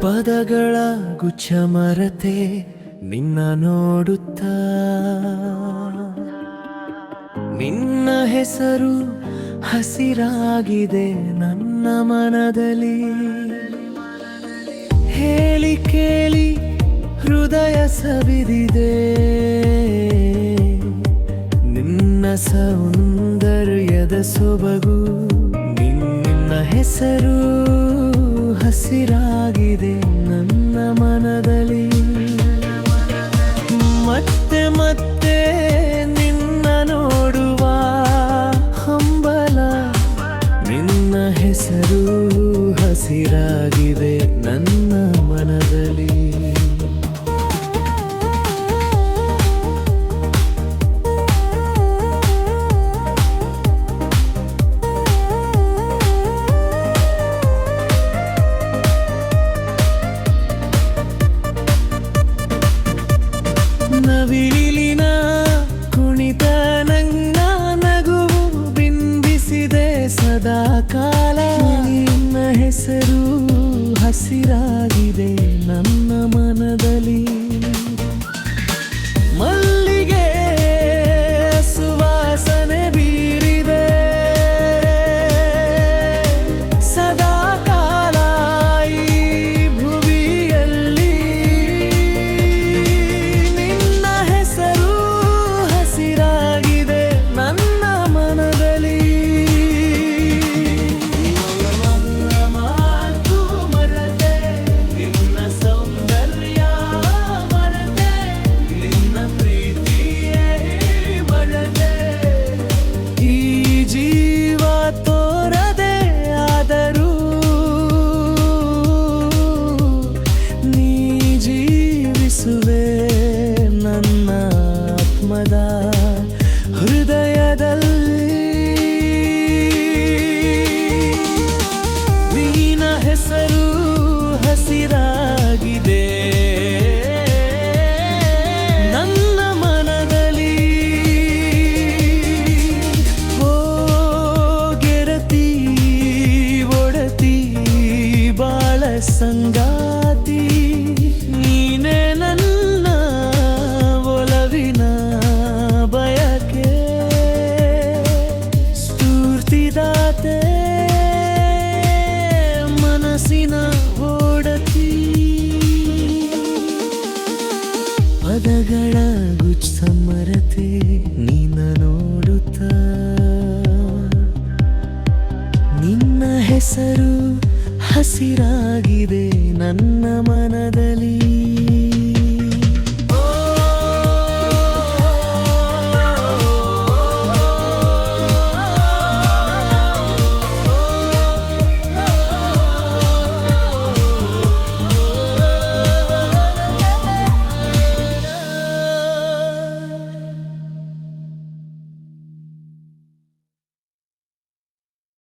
ಪದಗಳ ಗುಚ್ಛ ಮರತೆ ನಿನ್ನ ನೋಡುತ್ತ. ನಿನ್ನ ಹೆಸರು ಹಸಿರಾಗಿದೆ ನನ್ನ ಮನದಲ್ಲಿ. ಹೇಳಿ ಕೇಳಿ ಹೃದಯ ಸವಿದಿದೆ. ನಿನ್ನ ಸೌಂದರ್ಯದ ಸೊಬಗು ನಿನ್ನ ಹೆಸರು. ಹಸಿರಾಗಿದೆ. ನನ್ನ ಮನದಲ್ಲಿ ಹಸಿರಾಗಿದೆ ನನ್ನ ಮನದಲ್ಲಿ. ಸಂಗಾತಿ, ನೀನೇ ನನ್ನ ಒಲವಿನ ಬಯಕೆ. ಸ್ಫೂರ್ತಿದಾತೆ ಮನಸ್ಸಿನ ಓಡತಿ. ಪದಗಳ ಗುಚ್ಛ ಮರತೆ ನಿನ್ನ ನೋಡುತ್ತ. ನಿನ್ನ ಹೆಸರು ಹಸಿರಾಗಿದೆ ನನ್ನ ಮನದಲ್ಲಿ.